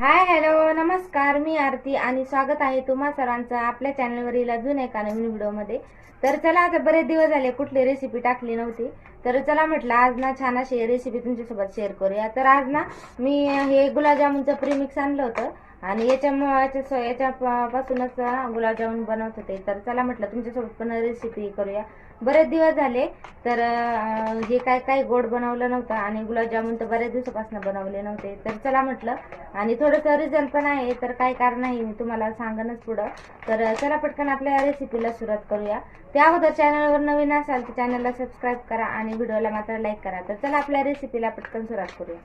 Hi hello नमस्कार मी आरती आणि स्वागत आहे तुम्हा सर्वांचं आपल्या चॅनलवरील अजून एका नवीन व्हिडिओमध्ये. तर चला आता बरेच दिवस झाले कुठली रेसिपी टाकली नव्हती. तर चला म्हटलं आज ना छान अशी रेसिपी तुमच्यासोबत शेअर करूया. तर आज ना मी हे गुलाबजामुनचं प्रीमिक्स आणलं होतं आणि याच्या याच्या पासूनच गुलाबजामुन बनवत होते. तर चला म्हटलं तुमच्यासोबत पण रेसिपी करूया. बरेच दिवस झाले तर हे काय काय गोड बनवलं नव्हतं आणि गुलाबजामुन तर बऱ्याच दिवसापासून बनवले नव्हते. तर चला म्हटलं आणि थोडंसं रिझल्ट पण आहे तर काय कारण आहे मी तुम्हाला सांगणच पुढं. तर चला पटकन आपल्या रेसिपीला सुरुवात करूया. त्या अगोदर चॅनलवर नवीन असाल तर चॅनलला सबस्क्राईब करा आणि व्हिडिओला मात्र लाईक करा. तर चला आपल्या रेसिपीला पटकन सुरुवात करूया.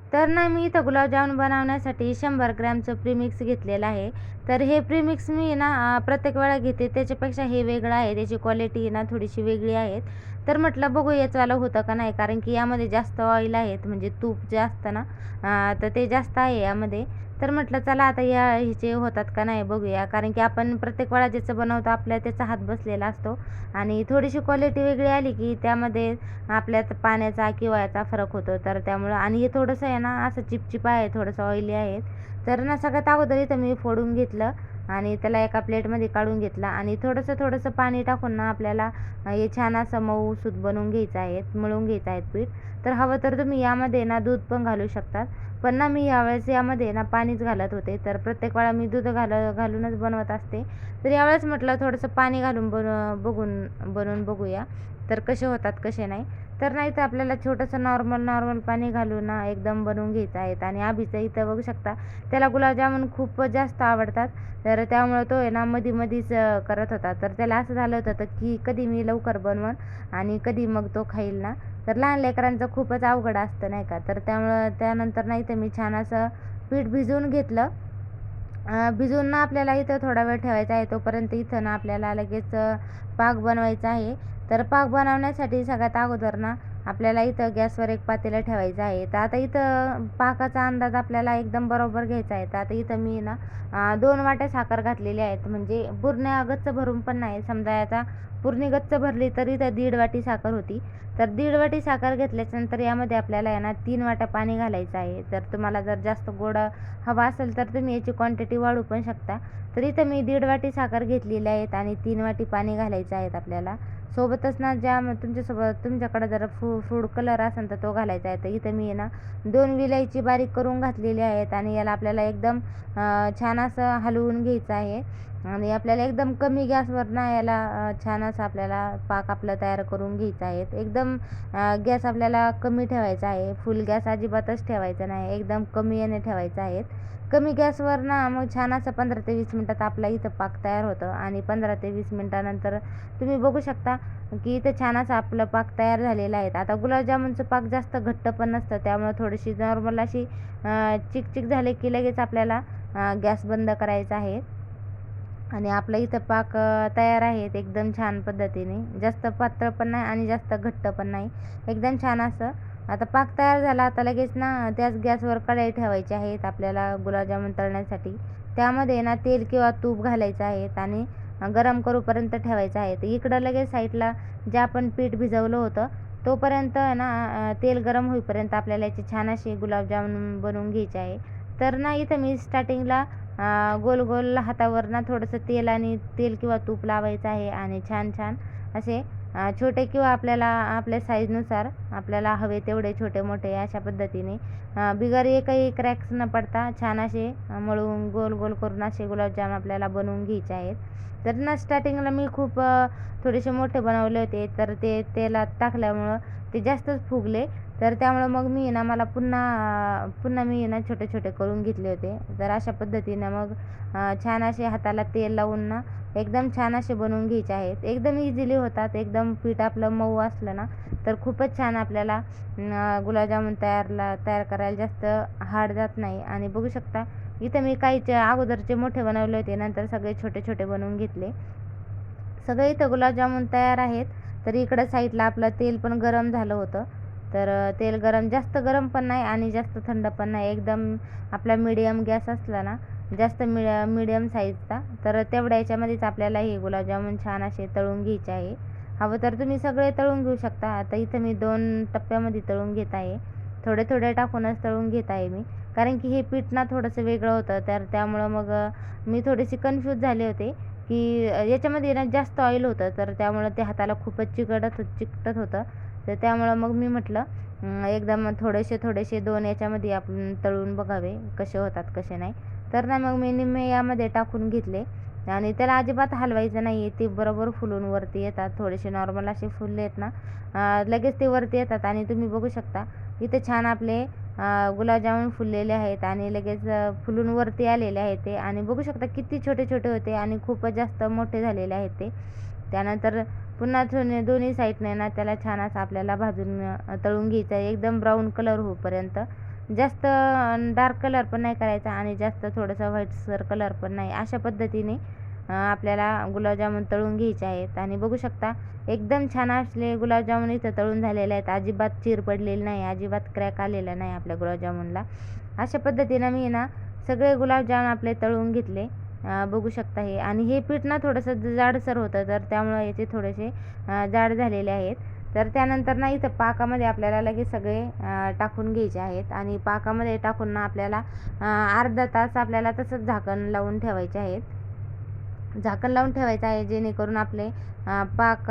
तर ना मी इथं गुलाबजामुन बनवण्यासाठी शंभर ग्रॅमचं प्रीमिक्स घेतलेलं आहे. तर हे प्रीमिक्स मी ना प्रत्येक वेळा घेते. त्याच्यापेक्षा हे वेगळं आहे. त्याची क्वालिटी ना थोडीशी वेगळी आहे तर म्हटलं बघू याचं होतं का नाही? कारण की यामध्ये जास्त ऑइल आहेत. म्हणजे तूप जे असतं ना तर ते जास्त आहे यामध्ये. तर म्हटलं चला आता या ह्याचे होतात का नाही बघूया. कारण की आपण प्रत्येक वेळा ज्याचं बनवतो आपल्या त्याचा हात बसलेला असतो. आणि थोडीशी क्वालिटी वेगळी आली की त्यामध्ये आपल्यात पाण्याचा किंवा याचा फरक होतो. तर त्यामुळं आणि हे थोडंसं आहे ना असं चिपचिप आहे थोडंसं ऑइली आहे. तर ना सगळ्यात अगोदर इथं मी फोडून घेतलं. आणि त्याला एका प्लेटमध्ये काढून घेतला आणि थोडंसं थोडंसं पाणी टाकून ना आपल्याला हे छान असं मऊ सूत बनवून घ्यायचं आहे मळून घ्यायचं आहे पीठ. तर हवं तर तुम्ही यामध्ये ना दूध पण घालू शकतात पण ना मी यावेळेस यामध्ये ना पाणीच घालत होते. तर प्रत्येक वेळा मी दूध घाल घालूनच बनवत असते. तर यावेळेस म्हटलं थोडंसं पाणी घालून बन बघून बनवून बघूया. तर कसे होतात कसे नाही. तर नाही तर आपल्याला छोटंसं नॉर्मल नॉर्मल पाणी घालून ना एकदम बनवून घ्यायचं आहे आणि आभीचं इथं बघू शकता त्याला गुलाबजामुन खूप जास्त आवडतात. तर त्यामुळं तो आहे ना मधी मधीच करत होता. तर त्याला असं झालं होतं तर की कधी मी लवकर बनवण आणि कधी मग तो खाईल ना. तर लहान लेकरांचं खूपच अवघड असतं नाही का? तर त्यामुळं त्यानंतर नाही तर मी छान असं पीठ भिजवून घेतलं. भिजून भिजवून ना आपल्याला इथं थोडा वेळ ठेवायचा आहे तोपर्यंत इथं ना आपल्याला लगेच पाक बनवायचा आहे. तर पाक बनवण्यासाठी सगळ्यात अगोदर ना आपल्याला इथं गॅसवर एक पातेलं ठेवायचं आहे. तर आता इथं पाकाचा अंदाज आपल्याला एकदम बरोबर घ्यायचा आहे. तर आता इथं मी ना दोन वाट्या साखर घातलेली आहेत. म्हणजे पूर्ण गच्च भरून पण नाही. समजा आता पूर्ण गच्च भरली तर इथं दीड वाटी साखर होती. तर दीड वाटी साखर घेतल्याच्यानंतर यामध्ये आपल्याला आहे ना तीन वाट्या पाणी घालायचं आहे. तर तुम्हाला जर जास्त गोड हवा असेल तर तुम्ही याची क्वांटिटी वाढवू पण शकता. तर इथं मी दीड वाटी साखर घेतलेली आहेत आणि तीन वाटी पाणी घालायचं आहेत आपल्याला. सोबतच ना ज्या तुमच्यासोबत तुमच्याकडे जर फू फूड कलर असेल तर तो घालायचा आहे. तर इथं मी ना दोन विलायची बारीक करून घातलेली आहेत आणि याला आपल्याला एकदम छान असं हलवून घ्यायचं आहे. आणि आपल्याला एकदम कमी गॅसवर ना याला छान असं आपल्याला पाक आपलं तयार करून घ्यायचा आहे. एकदम गॅस आपल्याला कमी ठेवायचा आहे. फुल गॅस अजिबातच ठेवायचा नाही. एकदम कमी याने ठेवायचा आहे. कमी गॅसवर ना मग छान असं पंधरा ते वीस मिनटात आपला इथं पाक तयार होतं. आणि पंधरा ते वीस मिनटानंतर तुम्ही बघू शकता की इथं छान असं आपलं पाक तयार झालेलं आहे. आता गुलाबजामुनचं पाक जास्त घट्ट पण नसतं. त्यामुळे थोडीशी नॉर्मल अशी चिकचिक झाले की लगेच आपल्याला गॅस बंद करायचा आहे. आणि आपला इथं पाक तयार आहेत एकदम छान पद्धतीने. जास्त पातळ पण नाही आणि जास्त घट्ट पण नाही. एकदम छान असं. आता पाक तयार झाला आता लगेच ना त्याच गॅसवर कढाई ठेवायची आहेत आपल्याला गुलाबजामुन तळण्यासाठी. त्यामध्ये ना तेल किंवा तूप घालायचं आहेत आणि गरम करूपर्यंत ठेवायचं आहे. तर इकडं लगेच साईडला जे आपण पीठ भिजवलं होतं तोपर्यंत ना तेल गरम होईपर्यंत आपल्याला याची छान अशी गुलाबजामुन बनवून घ्यायची आहे. तर ना इथं मी स्टार्टिंगला गोल गोल हातावर ना थोडंसं तेल आणि तेल किंवा तूप लावायचं आहे आणि छान छान असे छोटे किंवा आपल्याला आपल्या साईजनुसार आपल्याला हवे तेवढे छोटे मोठे अशा पद्धतीने बिगर एकही क्रॅक्स न पडता छान असे मळून गोल गोल करून असे गुलाबजाम आपल्याला बनवून घ्यायचे आहेत. तर ना स्टार्टिंगला मी खूप थोडेसे मोठे बनवले होते तर ते तेलात टाकल्यामुळं ते जास्तच फुगले तर त्यामुळं मग मी ना मला पुन्हा पुन्हा मी ना छोटे छोटे करून घेतले होते. तर अशा पद्धतीनं मग छान असे हाताला तेल लावून ना एकदम छान असे बनवून घ्यायचे आहेत. एकदम इझिली होतात. एकदम पीठ आपलं मऊ असलं ना तर खूपच छान आपल्याला गुलाबजामुन तयारला तयार करायला जास्त हार्ड जात नाही. आणि बघू शकता इथं मी काहीचे अगोदरचे मोठे बनवले होते. नंतर सगळे छोटे छोटे बनवून घेतले. सगळे इथं गुलाबजामुन तयार आहेत. तर इकडं साईडला आपलं तेल पण गरम झालं होतं. तर तेल गरम जास्त गरम पण नाही आणि जास्त थंड पण नाही. एकदम आपला मिडियम गॅस असला ना जास्त मिड मिडियम साईजचा तर तेवढ्या याच्यामध्येच आपल्याला हे गुलाबजामुन छान असे तळून घ्यायचे आहे. हवं तर तुम्ही सगळे तळून घेऊ शकता. आता इथं मी दोन टप्प्यामध्ये तळून घेत आहे. थोडे थोडे टाकूनच तळून घेत आहे मी. कारण की हे पीठ ना थोडंसं वेगळं होतं. तर त्यामुळं मग मी थोडीशी कन्फ्यूज झाले होते की याच्यामध्ये ना जास्त ऑइल होतं. तर त्यामुळं ते हाताला खूपच चिकटत चिकटत होतं. तर त्यामुळं मग मी म्हटलं एकदा एकदम थोडेसे थोडेसे दोन याच्यामध्ये आपण तळून बघावे कसे होतात कसे नाही. तर ना मग मी निम्मे यामध्ये टाकून घेतले आणि त्याला अजिबात हलवायचं नाही आहे ते बरोबर फुलून वरती येतात थोडेसे नॉर्मल असे फुलले आहेत ना लगेच ते वरती येतात आणि तुम्ही बघू शकता इथे छान आपले गुलाबजामुन फुललेले आहेत आणि लगेच फुलून वरती आलेले आहेत ते आणि बघू शकता किती छोटे छोटे होते आणि खूपच जास्त मोठे झालेले आहेत ते. त्यानंतर पुन्हा दोन्ही दोन्ही साईडने ना त्याला छान असं आपल्याला भाजून तळून घ्यायचं आहे. एकदम ब्राऊन कलर होईपर्यंत जास्त डार्क कलर पण नाही करायचा आणि जास्त थोडंसं व्हाईटसर कलर पण नाही. अशा पद्धतीने आपल्याला गुलाबजामुन तळून घ्यायचे आहेत. आणि बघू शकता एकदम छान असले गुलाबजामुन इथं तळून झालेले आहेत. अजिबात चीर पडलेली नाही अजिबात क्रॅक आलेला नाही आपल्या गुलाबजामुनला. अशा पद्धतीनं मी ना सगळे गुलाबजामुन आपले तळून घेतले. बघू शकता हे. आणि हे पीठ ना थोडंसं जाडसर होतं तर त्यामुळं याचे थोडेसे जाड झालेले आहेत. तर त्यानंतर ना इथं पाकामध्ये आपल्याला लगेच सगळे टाकून घ्यायचे आहेत. आणि पाकामध्ये टाकून ना आपल्याला अर्धा तास आपल्याला तसंच झाकण लावून ठेवायचे आहेत. झाकण लावून ठेवायचं आहे जेणेकरून आपले पाक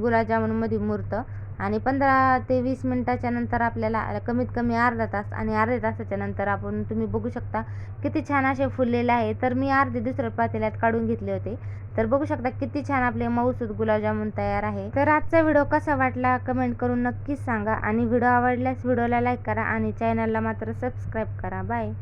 गुलाबजामुनमध्ये मुरतं. आणि पंधरा ते वीस मिनटाच्या नंतर आपल्याला कमीत कमी अर्धा तास आणि अर्ध्या तासाच्या नंतर आपण तुम्ही बघू शकता किती छान असे फुललेले आहे. तर मी अर्धे दुसऱ्या पातेल्यात काढून घेतले होते. तर बघू शकता किती छान आपले मऊसूद गुलाबजामुन तयार आहे. तर आजचा व्हिडिओ कसा वाटला कमेंट करून नक्कीच सांगा आणि व्हिडिओ आवडल्यास व्हिडिओला लाईक करा आणि चॅनलला मात्र सबस्क्राईब करा. बाय.